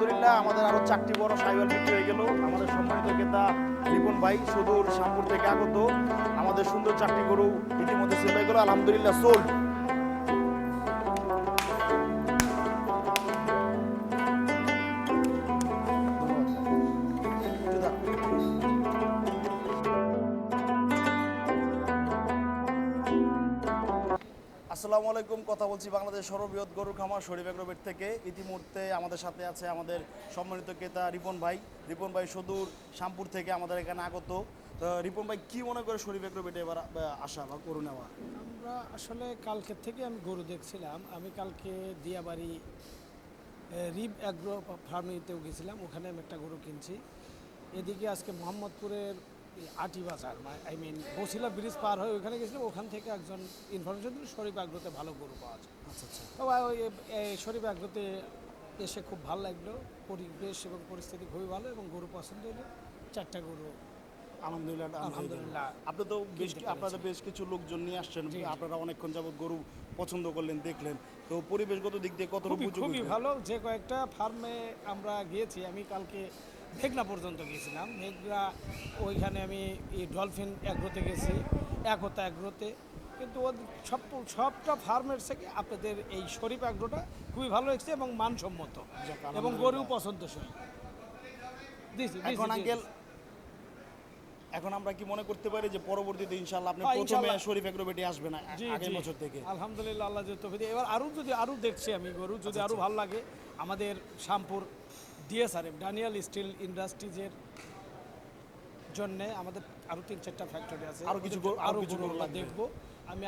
আলহামদুলিল্লাহ, আমাদের আরও চারটি বড় সাইবার বিক্রি হয়ে গেল। আমাদের সম্মানিত ক্রেতা রিপন ভাই, সুদূর শ্যামপুর থেকে আগত। আমাদের সুন্দর চারটি গরু ইতিমধ্যে সেল হয়ে গেল। আলহামদুলিল্লাহ সোল্ড আসসালামু আলাইকুম, কথা বলছি বাংলাদেশ সর্ববৃহৎ গরুর খামার শরীফ এগ্রোবেট থেকে। ইতিমধ্যে আমাদের সাথে আছে আমাদের সম্মানিত ক্রেতা রিপন ভাই। রিপন ভাই সুদূর শ্যামপুর থেকে আমাদের এখানে আগত। তো রিপন ভাই, কী মনে করে শরীফ এগ্রোবেটে এবার আসা বা গরু নেওয়া? আমরা আসলে কালকের থেকে আমি গরু দেখছিলাম। আমি কালকে দিয়াবাড়ি রিব অ্যাগ্রো ফার্মিতেও গেছিলাম। ওখানে আমি একটা গরু কিনছি। এদিকে আজকে মোহাম্মদপুরের Ati Bazar I mean Basila bridge পার হয়ে ওখানে গেছিলাম ওখান থেকে একজন ইনফরমেশন দিল শরীফ অ্যাগ্রোতে ভালো গরু পাওয়া যায়। আচ্ছা আচ্ছা। তো ওই শরীফ অ্যাগ্রোতে এসে খুব ভালো লাগল পরিবেশ এবং পরিস্থিতি খুবই ভালো এবং গরু পছন্দ হলো চারটা গরু আলহামদুলিল্লাহ আলহামদুলিল্লাহ। আপনি তো বেশ কিনতে আপনাদের বেশ কিছু লোকজন নিয়ে আসছেন। আপনারা অনেকক্ষণ যাবত গরু পছন্দ করলেন দেখলেন। তো পরিবেশগত দিক দিয়ে কত খুবই ভালো। যে কয়েকটা ফার্মে আমরা গিয়েছি আমি কালকে মেঘনা পর্যন্ত গিয়েছিলাম মেঘনা ওইখানে আমি এই ডলফিন অ্যাগ্রোতে গেছি একতা অ্যাগ্রোতে কিন্তু ওদের সব সবটা ফার্মের থেকে আপনাদের এই শরীফ অ্যাগ্রোটা খুবই ভালো হয়েছে এবং মানসম্মত এবং গরু পছন্দসই। দিছি, এখন আঙ্কেল এখন আমরা কি মনে করতে পারি যে পরবর্তীতে ইনশাল্লাহ আপনি হ্যাঁ, প্রথমে। শরীফ এগ্রোবেটে আসবেন জি, আগের বছর থেকে? আলহামদুলিল্লাহ আল্লাহ যে তফিক এবার আরও যদি আরও দেখছি আমি গরু যদি আরও ভালো লাগে আমাদের শ্যামপুর ডিএসআরএফ ডানিয়াল স্টিল ইন্ডাস্ট্রিজের জন্য আমাদের আরও তিন চারটা ফ্যাক্টরি আছে। আরও কিছু আরও কিছু। দেখব। আমি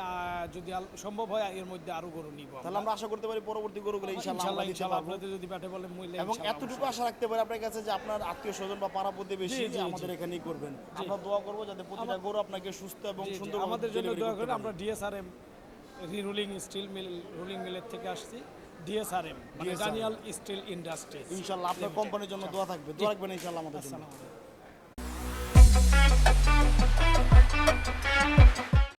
যদি সম্ভব হয় এর মধ্যে আরও গরু নিব তাহলে আমরা আশা করতে পারি পরবর্তী গরুগুলো ইনশাল্লাহ পারব। আপনাদের যদি ব্যাটে বলে মূল্যে এবং এতটুকু আশা রাখতে পারি আপনার কাছে যে আপনার আত্মীয় স্বজন বা পাড়া প্রতিবেশী জি, আমাদের এখানেই করবেন। আমরা দোয়া করব যাতে প্রতিটা গরু আপনাকে সুস্থ এবং সুন্দর আমাদের জন্য দয়া করে আমরা DSRM rolling steel mill rolling মিলের থেকে আসছি। ডিএসআরএম মানে স্টিল ইন্ডাস্ট্রি ইনশাল্লাহ আপনার কোম্পানির জন্য দোয়া থাকবে। দোয়া রাখবেন ইনশাল্লাহ আমাদের জন্য।